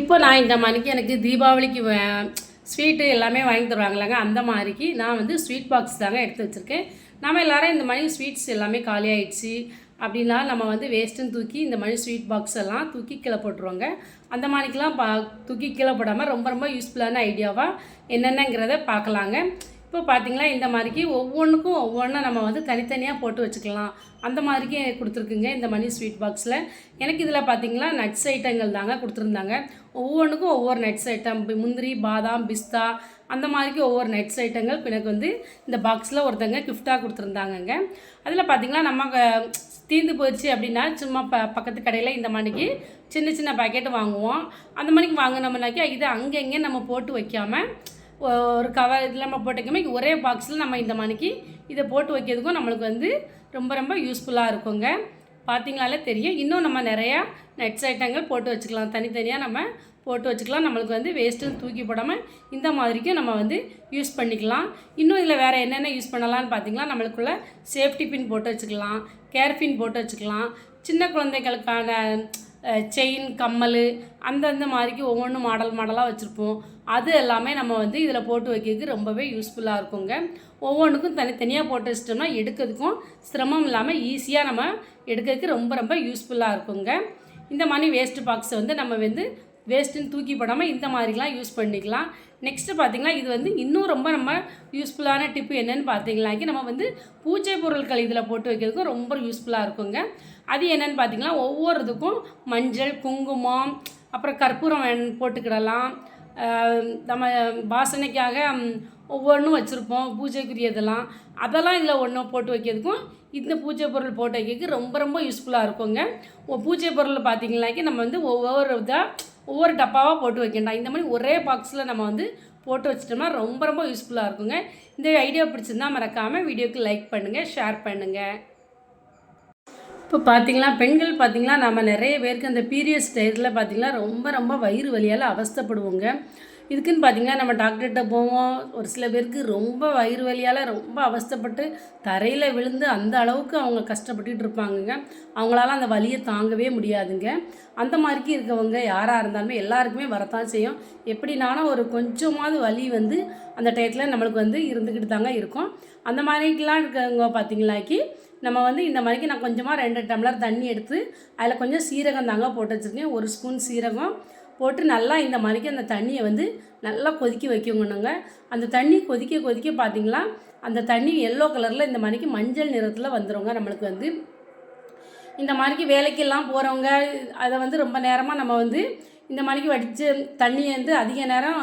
இப்போ நான் இந்த மணிக்கு எனக்கு தீபாவளிக்கு ஸ்வீட்டு எல்லாமே வாங்கி தருவாங்களாங்க அந்த மாதிரிக்கு நான் வந்து ஸ்வீட் பாக்ஸ் தாங்க எடுத்து வச்சுருக்கேன். நம்ம எல்லாரும் இந்த மாதிரி ஸ்வீட்ஸ் எல்லாமே காலி ஆயிடுச்சு அப்படின்னா நம்ம வந்து வேஸ்ட்டுன்னு தூக்கி இந்த மாதிரி ஸ்வீட் பாக்ஸ் எல்லாம் தூக்கி கீழே போட்டுருவாங்க. அந்த மாதிரிக்கெலாம் பா தூக்கி கீழே போடாமல் ரொம்ப ரொம்ப யூஸ்ஃபுல்லான ஐடியாவாக என்னென்னங்கிறத பார்க்கலாங்க. இப்போ பார்த்திங்களா இந்த மாதிரிக்கு ஒவ்வொன்றுக்கும் ஒவ்வொன்றா நம்ம வந்து தனித்தனியாக போட்டு வச்சுக்கலாம். அந்த மாதிரிக்கு கொடுத்துருக்குங்க இந்த மணி ஸ்வீட் பாக்ஸில். எனக்கு இதில் பார்த்தீங்களா நட்ஸ் ஐட்டங்கள் தாங்க கொடுத்துருந்தாங்க. ஒவ்வொன்றுக்கும் ஒவ்வொரு நட்ஸ் ஐட்டம் முந்திரி பாதாம் பிஸ்தா அந்த மாதிரிக்கு ஒவ்வொரு நட்ஸ் ஐட்டங்கள் எனக்கு வந்து இந்த பாக்ஸில் ஒருத்தங்க கிஃப்டாக கொடுத்துருந்தாங்கங்க. அதில் பார்த்தீங்களா நம்ம தீர்ந்து போயிடுச்சு அப்படின்னா சும்மா ப பக்கத்து கடையில் இந்த மாதிரிக்கு சின்ன சின்ன பாக்கெட்டு வாங்குவோம். அந்த மாதிரிக்கு வாங்கினோம்னாக்கா இது அங்கே இங்கே நம்ம போட்டு வைக்காமல் ஒரு கவர் இதில் நம்ம போட்டு ஒரே பாக்ஸில் நம்ம இந்த மாதிரிக்கு இதை போட்டு வைக்கிறதுக்கும் நம்மளுக்கு வந்து ரொம்ப ரொம்ப யூஸ்ஃபுல்லாக இருக்குங்க. பார்த்தீங்களாலே தெரியும். இன்னும் நம்ம நிறையா நட்ஸ் ஐட்டங்கள் போட்டு வச்சுக்கலாம். தனித்தனியாக நம்ம போட்டு வச்சுக்கலாம். நம்மளுக்கு வந்து வேஸ்ட்டுன்னு தூக்கி போடாமல் இந்த மாதிரிக்கும் நம்ம வந்து யூஸ் பண்ணிக்கலாம். இன்னும் இதில் வேறு என்னென்ன யூஸ் பண்ணலாம்னு பார்த்தீங்கன்னா நம்மளுக்குள்ள சேஃப்டி பின் போட்டு வச்சுக்கலாம். கேர் பின் போட்டு வச்சுக்கலாம். சின்ன குழந்தைகளுக்கான செயின் கம்மல் அந்தந்த மாதிரிக்கு ஒவ்வொன்றும் மாடல் மாடலாக வச்சுருப்போம். அது எல்லாமே நம்ம வந்து இதில் போட்டு வைக்கிறதுக்கு ரொம்பவே யூஸ்ஃபுல்லாக இருக்குங்க. ஒவ்வொன்றுக்கும் தனித்தனியாக போட்டு வச்சிட்டோம்னா எடுக்கிறதுக்கும் சிரமம் இல்லாமல் ஈஸியாக நம்ம எடுக்கிறதுக்கு ரொம்ப ரொம்ப யூஸ்ஃபுல்லாக இருக்குங்க. இந்த மாதிரி வேஸ்ட் பாக்ஸை வந்து நம்ம வந்து வேஸ்ட்டுன்னு தூக்கி போடாமல் இந்த மாதிரிலாம் யூஸ் பண்ணிக்கலாம். நெக்ஸ்ட்டு பார்த்திங்கன்னா இது வந்து இன்னும் ரொம்ப நம்ம யூஸ்ஃபுல்லான டிப்பு என்னன்னு பார்த்தீங்கன்னாக்கி நம்ம வந்து பூஜை பொருட்கள் இதில் போட்டு வைக்கிறதுக்கும் ரொம்ப யூஸ்ஃபுல்லாக இருக்குங்க. அது என்னென்னு பார்த்திங்கன்னா ஒவ்வொரு இதுக்கும் மஞ்சள் குங்குமம் அப்புறம் கற்பூரம் போட்டுக்கிடலாம். நம்ம வாசனைக்காக ஒவ்வொன்றும் வச்சுருப்போம் பூஜைக்குரியதெல்லாம். அதெல்லாம் இதில் ஒன்று போட்டு வைக்கிறதுக்கும் இந்த பூஜை பொருள் போட்டு வைக்கிறதுக்கு ரொம்ப ரொம்ப யூஸ்ஃபுல்லாக இருக்குங்க. பூஜை பொருள் பார்த்திங்கனாக்கி நம்ம வந்து ஒவ்வொரு இதாக ஒவ்வொரு டப்பாவாக போட்டு வைக்கண்டா இந்த மாதிரி ஒரே பாக்ஸில் நம்ம வந்து போட்டு வச்சிட்டோம்னா ரொம்ப ரொம்ப யூஸ்ஃபுல்லாக இருக்குங்க. இந்த ஐடியா பிடிச்சிருந்தா மறக்காமல் வீடியோக்கு லைக் பண்ணுங்கள் ஷேர் பண்ணுங்கள் இப்போ பார்த்தீங்களா பெண்கள் பார்த்தீங்களா நம்ம நிறைய பேருக்கு அந்த பீரியட்ஸ் டயத்தில் பார்த்தீங்கன்னா ரொம்ப ரொம்ப வயிறு வலியால் அவஸ்தைப்படுவோங்க. இதுக்குன்னு பார்த்தீங்கன்னா நம்ம டாக்டர்கிட்ட போவோம். ஒரு சில பேருக்கு ரொம்ப வயிறு வலியால் ரொம்ப அவஸ்தைப்பட்டு தரையில் விழுந்து அந்த அளவுக்கு அவங்க கஷ்டப்பட்டுட்டு இருப்பாங்கங்க. அவங்களால அந்த வலியை தாங்கவே முடியாதுங்க. அந்த மாதிரிக்கு இருக்கவங்க யாராக இருந்தாலுமே எல்லாருக்குமே வரத்தான் செய்யும். எப்படினாலும் ஒரு கொஞ்சமாவது வலி வந்து அந்த டயத்தில் நம்மளுக்கு வந்து இருந்துக்கிட்டு தாங்க இருக்கும். அந்த மாதிரிக்கெலாம் இருக்கவங்க பார்த்தீங்களாக்கி நம்ம வந்து இந்த மாதிரிக்கு நான் கொஞ்சமாக ரெண்டு டம்ளர் தண்ணி எடுத்து அதில் கொஞ்சம் சீரகம் தாங்க போட்டு வச்சுருக்கேன். ஒரு ஸ்பூன் சீரகம் போட்டு நல்லா இந்த மாதிரிக்கு அந்த தண்ணியை வந்து நல்லா கொதிக்க வைக்கணுங்க அந்த தண்ணி கொதிக்க கொதிக்க பார்த்திங்களா அந்த தண்ணி எல்லோ கலரில் இந்த மாதிரிக்கு மஞ்சள் நிறத்தில் வந்துடுங்க நம்மளுக்கு வந்து. இந்த மாதிரிக்கு வேலைக்கெல்லாம் போகிறவங்க அதை வந்து ரொம்ப நேரமாக நம்ம வந்து இந்த மாதிரிக்கு வடித்து தண்ணியை வந்து அதிக நேரம்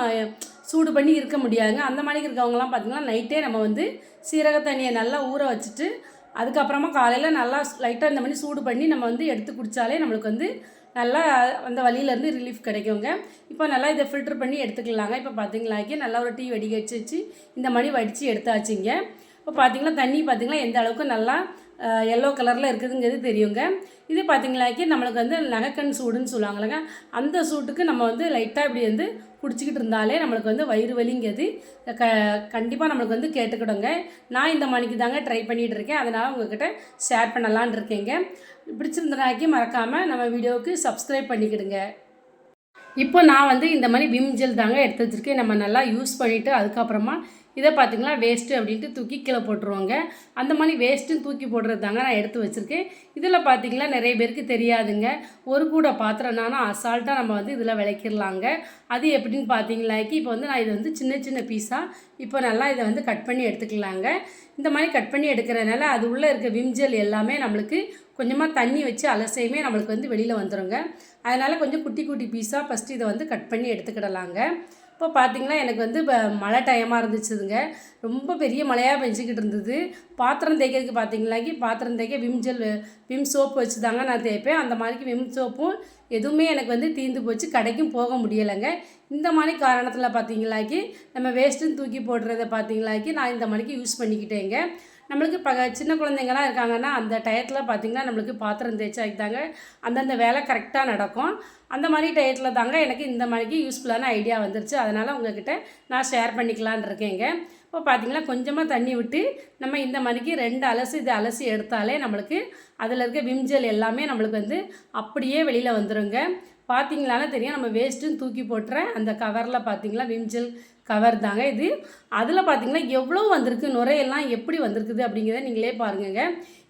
சூடு பண்ணி இருக்க முடியாதுங்க. அந்த மாதிரிக்கு இருக்கவங்கலாம் பார்த்திங்கன்னா நைட்டே நம்ம வந்து சீரக தண்ணியை நல்லா ஊற வச்சுட்டு அதுக்கப்புறமா காலையில் நல்லா லைட்டாக இந்த மாதிரி சூடு பண்ணி நம்ம வந்து எடுத்து குடித்தாலே நம்மளுக்கு வந்து நல்லா அந்த வழியிலேருந்து ரிலீஃப் கிடைக்குங்க. இப்போ நல்லா இதை ஃபில்டர் பண்ணி எடுத்துக்கலாங்க. இப்போ பார்த்தீங்களாக்கி நல்லா ஒரு டீ வடிகச்சு வச்சு இந்த மாதிரி வடித்து எடுத்தாச்சுங்க. இப்போ பார்த்தீங்கன்னா தண்ணி பார்த்தீங்களா எந்த அளவுக்கு நல்லா எல்லோ கலரில் இருக்குதுங்கிறது தெரியுங்க. இது பார்த்தீங்களாக்கி நம்மளுக்கு வந்து நகைக்கண் சூடுன்னு சொல்லுவாங்கல்லங்க. அந்த சூட்டுக்கு நம்ம வந்து லைட்டாக இப்படி வந்து குடிச்சிக்கிட்டு இருந்தாலே நம்மளுக்கு வந்து வயிறு வலிங்கிறது க கண்டிப்பாக நம்மளுக்கு வந்து கேட்டுக்கிடுங்க. நான் இந்த மணிக்கு தாங்க ட்ரை பண்ணிகிட்டு இருக்கேன். அதனால் உங்ககிட்ட ஷேர் பண்ணலான்னு இருக்கேங்க. பிடிச்சிருந்தனாக்கி மறக்காமல் நம்ம வீடியோவுக்கு சப்ஸ்கிரைப் பண்ணிக்கிடுங்க. இப்போ நான் வந்து இந்த மாதிரி விம் ஜெல் தாங்க எடுத்து வச்சுருக்கேன். நம்ம நல்லா யூஸ் பண்ணிவிட்டு அதுக்கப்புறமா இதை பார்த்திங்களா? வேஸ்ட்டு அப்படின்ட்டு தூக்கி கீழே போட்டுருவாங்க. அந்த மாதிரி வேஸ்ட்டுன்னு தூக்கி போடுறது தாங்க நான் எடுத்து வச்சுருக்கேன். இதில் பார்த்தீங்களா? நிறைய பேருக்கு தெரியாதுங்க. ஒரு கூட பாத்திரம்னாலும் அசால்ட்டாக நம்ம வந்து இதில் விளக்கிடலாங்க. அது எப்படின்னு பார்த்தீங்களாக்கி இப்போ வந்து நான் இதை வந்து சின்ன சின்ன பீஸாக இப்போ நல்லா இதை வந்து கட் பண்ணி எடுத்துக்கலாங்க. இந்த மாதிரி கட் பண்ணி எடுக்கிறதுனால அது உள்ளே இருக்க விம்ஜெல் எல்லாமே நம்மளுக்கு கொஞ்சமாக தண்ணி வச்சு அலசையுமே நம்மளுக்கு வந்து வெளியில் வந்துடுங்க அதனால் கொஞ்சம் குட்டி குட்டி பீஸாக ஃபஸ்ட்டு இதை வந்து கட் பண்ணி எடுத்துக்கிடலாங்க. இப்போ பார்த்தீங்களா எனக்கு வந்து இப்போ மழை டைமாக இருந்துச்சுதுங்க ரொம்ப பெரிய மழையாக பெஞ்சிக்கிட்டு இருந்தது. பாத்திரம் தேய்க்கிறதுக்கு பார்த்தீங்களாக்கி பாத்திரம் தேய்க்க விம் ஜெல் விம் சோப்பு வச்சு தாங்க நான் தேய்ப்பேன். அந்த மாதிரிக்கு விம் சோப்பும் எதுவுமே எனக்கு வந்து தீர்ந்து போச்சு. கடைக்கும் போக முடியலைங்க. இந்த மாதிரி காரணத்தில் பார்த்தீங்களாக்கி நம்ம வேஸ்ட்டுன்னு தூக்கி போடுறத பார்த்தீங்களாக்கி நான் இந்த மாதிரிக்கு யூஸ் பண்ணிக்கிட்டேங்க. நம்மளுக்கு பக சின்ன குழந்தைங்களாம் இருக்காங்கன்னா அந்த டயத்தில் பார்த்திங்கன்னா நம்மளுக்கு பாத்திரம் தேய்ச்சா தாங்க அந்தந்த வேலை கரெக்டாக நடக்கும். அந்த மாதிரி டயத்தில் தாங்க எனக்கு இந்த மாதிரிக்கு யூஸ்ஃபுல்லான ஐடியா வந்துருச்சு. அதனால் உங்ககிட்ட நான் ஷேர் பண்ணிக்கலான்னு இருக்கேங்க. இப்போ பார்த்தீங்கன்னா கொஞ்சமாக தண்ணி விட்டு நம்ம இந்த மாதிரிக்கு ரெண்டு அலசி இது அலசி எடுத்தாலே நம்மளுக்கு அதில் இருக்க விம்ஜல் எல்லாமே நம்மளுக்கு வந்து அப்படியே வெளியில் வந்துருங்க. பார்த்தீங்களால தெரியும். நம்ம வேஸ்ட்டும் தூக்கி போட்டுற அந்த கவரில் பார்த்தீங்களா விம்ஜெல் கவர் தாங்க இது. அதில் பார்த்தீங்கன்னா எவ்வளோ வந்திருக்கு நுரையெல்லாம் எப்படி வந்திருக்குது அப்படிங்கிறத நீங்களே பாருங்கங்க.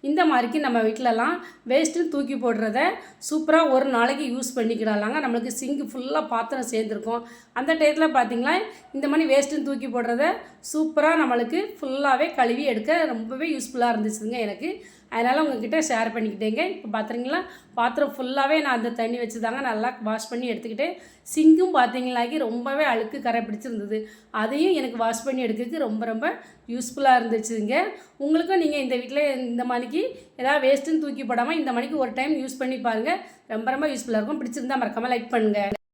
இந்த மாதிரிக்கு நம்ம வீட்டிலலாம் வேஸ்ட்டுன்னு தூக்கி போடுறத சூப்பராக ஒரு நாளைக்கு யூஸ் பண்ணிக்கிடலாங்க நம்மளுக்கு சிங்கு ஃபுல்லாக பாத்திரம் சேர்ந்துருக்கும். அந்த டயத்தில் பார்த்திங்களா இந்த மாதிரி வேஸ்ட்டுன்னு தூக்கி போடுறத சூப்பராக நம்மளுக்கு ஃபுல்லாகவே கழுவி எடுக்க ரொம்பவே யூஸ்ஃபுல்லாக இருந்துச்சுங்க எனக்கு. அதனால் உங்ககிட்ட ஷேர் பண்ணிக்கிட்டேங்க. இப்போ பார்த்துறீங்களா பாத்திரம் ஃபுல்லாகவே நான் அந்த தண்ணி வச்சு தாங்க நல்லா வாஷ் பண்ணி எடுத்துக்கிட்டேன் சிங்கும் பார்த்தீங்களாக்கி ரொம்பவே அழுக்கு கரை பிடிச்சிருந்தது. அதையும் எனக்கு வாஷ் பண்ணி எடுக்கிறதுக்கு ரொம்ப ரொம்ப யூஸ்ஃபுல்லாக இருந்துச்சுங்க. உங்களுக்கும் நீங்கள் இந்த வீட்டில் இந்த மணிக்கு ஏதாவது வேஸ்ட்டுன்னு தூக்கி போடாமல் இந்த மணிக்கு ஒரு டைம் யூஸ் பண்ணி பாருங்கள் ரொம்ப ரொம்ப யூஸ்ஃபுல்லாக இருக்கும். பிடிச்சிருந்தா மறக்காமல் லைக் பண்ணுங்கள்